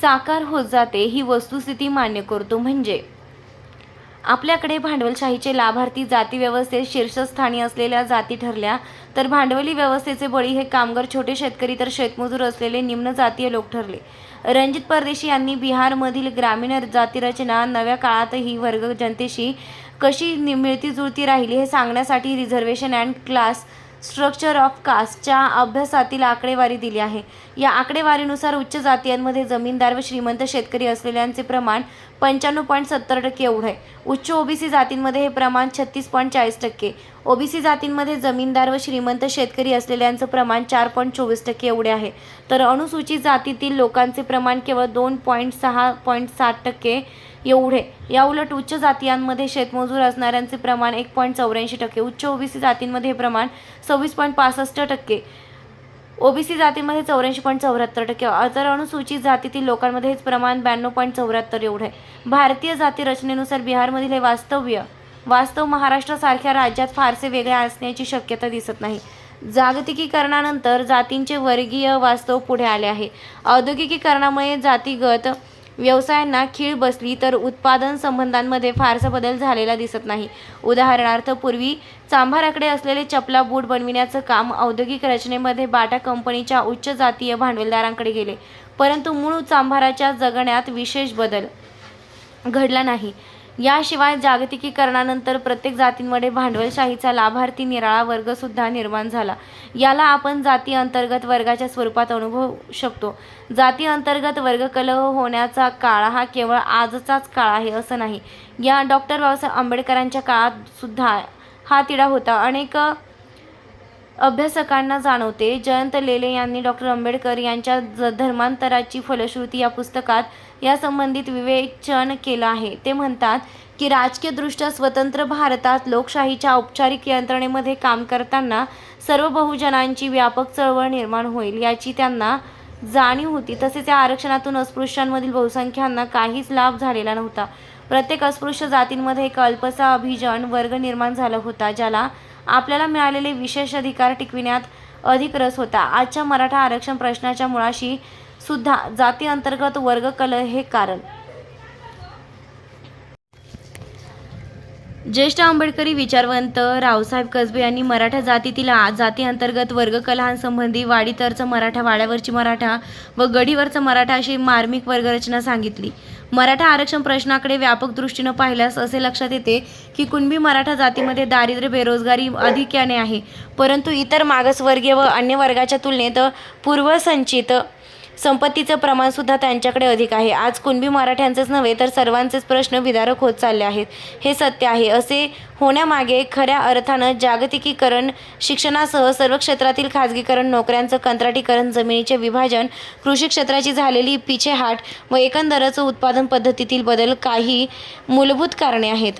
साकार होत जाते ही वस्तुस्थिती मान्य करतो म्हणजे. आपल्याकडे भांडवलशाहीचे लाभार्थी जाती व्यवस्थेत शीर्षस्थानी असलेल्या जाती ठरल्या तर भांडवली व्यवस्थेचे बळी हे कामगार छोटे शेतकरी तर शेतमजूर असलेले निम्न जातीय लोक ठरले. रणजित परदेशी यांनी बिहारमधील ग्रामीण जातीरचना नव्या काळातही वर्ग जनतेशी कशी मिळती जुळती राहिली हे सांगण्यासाठी reservation and class structure of कास्टच्या अभ्यासातील आकडेवारी दिली आहे. या आकडेवारीनुसार उच्च जातीयांमध्ये जमीनदार व श्रीमंत शेतकरी असलेल्यांचे प्रमाण पंच्याण्णव पॉईंट सत्तर टक्के एवढं आहे. उच्च ओबीसी जातींमध्ये हे प्रमाण छत्तीस पॉईंट चाळीस टक्के. ओबीसी जातींमध्ये जमीनदार व श्रीमंत शेतकरी असलेल्यांचं प्रमाण चार पॉईंट चोवीस टक्के एवढे आहे. तर अनुसूचित जातीतील लोकांचे प्रमाण केवळ दोन पॉईंट सहा पॉईंट सात टक्के. एवढे. या उलट उच्च जातीयांमध्ये शेतमजूर असणाऱ्यांचे प्रमाण एक पॉईंट चौऱ्याऐंशी टक्के. उच्च ओबीसी जातींमध्ये हे प्रमाण सव्वीस पॉईंट पासष्ट टक्के. ओबीसी जातीमध्ये चौऱ्याऐंशी पॉईंट चौऱ्याहत्तर टक्के. तर अनुसूचित जातीतील लोकांमध्ये हेच प्रमाण ब्याण्णव पॉईंट चौऱ्याहत्तर एवढे. भारतीय जाती रचनेनुसार बिहारमधील हे वास्तव्य वास्तव महाराष्ट्रासारख्या राज्यात फारसे वेगळे असण्याची शक्यता दिसत नाही. जागतिकीकरणानंतर जातींचे वर्गीय वास्तव पुढे आले आहे. औद्योगिकीकरणामुळे जातीगत व्यवसायांना खीळ बसली तर उत्पादन संबंधांमध्ये फारसा बदल झालेला दिसत नाही. उदाहरणार्थ पूर्वी चांभाराकडे असलेले चपला बूट बनविण्याचं काम औद्योगिक रचनेमध्ये बाटा कंपनीच्या उच्च जातीय भांडवलदारांकडे गेले. परंतु मूळ चांभाराच्या जगण्यात विशेष बदल घडला नाही. याशिवाय जागतिकीकरणानंतर प्रत्येक जातींमध्ये भांडवलशाहीचा लाभार्थी निराळा वर्ग सुद्धा निर्माण झाला. याला आपण जाती अंतर्गत वर्गाच्या स्वरूपात अनुभवू शकतो. जाती अंतर्गत वर्गकलह होण्याचा काळ हा केवळ आजचाच काळ आहे असं नाही. या डॉक्टर बाबासाहेब आंबेडकरांच्या काळात सुद्धा हा तिढा होता. अनेक अभ्यासकांना जाणवते जयंत लेले यांनी डॉक्टर आंबेडकर यांच्या धर्मांतराची फलश्रुती या पुस्तकात या संबंधित विवेचन केलं आहे. ते म्हणतात की राजकीयदृष्ट्या स्वतंत्र भारतात लोकशाहीच्या औपचारिक यंत्रणेमध्ये काम करताना सर्व बहुजनांची व्यापक चळवळ निर्माण होईल याची त्यांना जाणीव होती. तसेच या आरक्षणातून अस्पृश्यांमधील बहुसंख्यांना काहीच लाभ झालेला नव्हता. प्रत्येक अस्पृश्य जातींमध्ये एक अल्पसा अभिजन वर्ग निर्माण झाला होता ज्याला आपल्याला मिळालेले विशेष अधिकार टिकविण्यात अधिक रस होता. आजच्या मराठा आरक्षण प्रश्नाच्या मुळाशी सुद्धा जाती अंतर्गत वर्गकल हे कारण. ज्येष्ठ आंबेडकरी विचारवंत रावसाहेब कसबे यांनी मराठा जातीतील जाती अंतर्गत वर्गकलहांसंबंधी वाडीतरचं मराठा वाड्यावरची मराठा व गडीवरचं मराठा अशी मार्मिक वर्गरचना सांगितली. मराठा आरक्षण प्रश्नाकडे व्यापक दृष्टीनं पाहिल्यास असे लक्षात येते की कुणबी मराठा जातीमध्ये दारिद्र्य बेरोजगारी अधिक्याने आहे. परंतु इतर मागासवर्गीय व अन्य वर्गाच्या तुलनेत पूर्वसंचित संपत्तीचं प्रमाण सुद्धा त्यांच्याकडे अधिक आहे. आज कुणबी मराठ्यांचेच नव्हे तर सर्वांचेच प्रश्न विदारक होत चालले आहेत. हे सत्य आहे. असे होण्यामागे खऱ्या अर्थानं जागतिकीकरण शिक्षणासह सर्व क्षेत्रातील खाजगीकरण नोकऱ्यांचं कंत्राटीकरण जमिनीचे विभाजन कृषी क्षेत्राची झालेली पिछेहाट व एकंदरच उत्पादन पद्धतीतील बदल काही मूलभूत कारणे आहेत.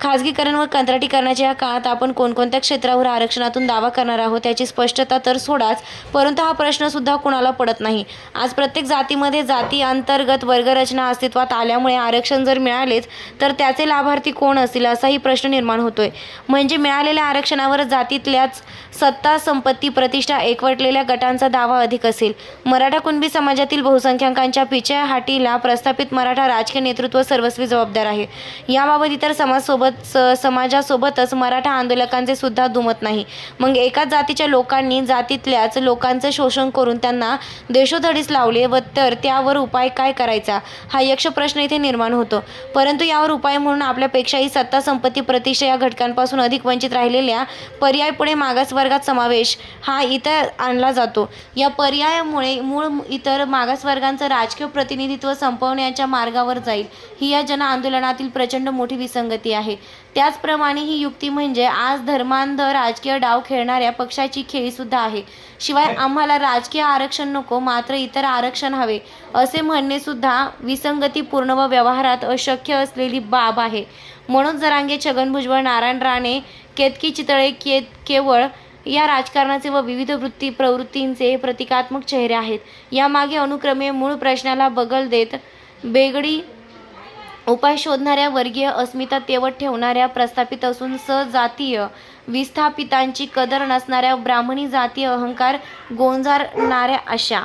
खाजगीकरण व कंत्राटीकरणाच्या या काळात आपण कोणकोणत्या क्षेत्रावर आरक्षणातून दावा करणार आहोत याची स्पष्टता तर सोडाच परंतु हा प्रश्नसुद्धा कुणाला पडत नाही. आज प्रत्येक जातीमध्ये जाती अंतर्गत वर्गरचना अस्तित्वात आल्यामुळे आरक्षण जर मिळालेच तर त्याचे लाभार्थी कोण असतील असाही प्रश्न निर्माण होतोय. म्हणजे मिळालेल्या आरक्षणावर जातीतल्याच सत्ता संपत्ती प्रतिष्ठा एकवटलेल्या गटांचा दावा अधिक असेल. मराठा कुणबी समाजातील बहुसंख्याकांच्या हाटीला प्रस्थापित मराठा राजकीय नेतृत्व सर्वस्वी जबाबदार आहे. याबाबत इतर समाजसोबत स- समाजासोबतच मराठा आंदोलकांचे सुद्धा दुमत नाही. मग एकाच जातीच्या लोकांनी जातीतल्याच लोकांचे शोषण करून त्यांना देशोधडीस लावले व तर त्यावर उपाय काय करायचा? हा यक्ष प्रश्न इथे निर्माण होतो. परंतु यावर उपाय म्हणून आपल्यापेक्षाही सत्ता संपत्ती प्रतिष्ठा या घटकांपासून अधिक वंचित राहिलेल्या पर्याय पुढे मागासवर्गात समावेश हा इतर आणला जातो. या पर्यायामुळे मूळ इतर मागासवर्गांचं राजकीय प्रतिनिधित्व संपवण्याच्या मार्गावर जाईल. ही या जन आंदोलनातील प्रचंड मोठी विसंगती आहे. त्याचप्रमाणे ही युक्ती म्हणजे आज धर्मांध राजकीय डाव खेळणाऱ्या पक्षाची खेळीसुद्धा आहे. शिवाय आम्हाला राजकीय आरक्षण नको मात्र इतर आरक्षण हवे असे म्हणणे सुद्धा विसंगतीपूर्ण व व्यवहारात अशक्य असलेली बाब आहे. मनोज जरांगे छगन भुजबळ नारायण राणे केतकी चितळे के केवळ या राजकारणाचे व विविध वृत्ती प्रवृत्तींचे प्रतिकात्मक चेहरे आहेत. यामागे अनुक्रमे मूळ प्रश्नाला बगल देत बेगडी उपाय शोधणाऱ्या वर्गीय अस्मिता तेवत ठेवणाऱ्या प्रस्थापित असून सजातीय विस्थापितांची कदर नसणाऱ्या ब्राह्मणी जातीय अहंकार गोंजारणाऱ्या अशा.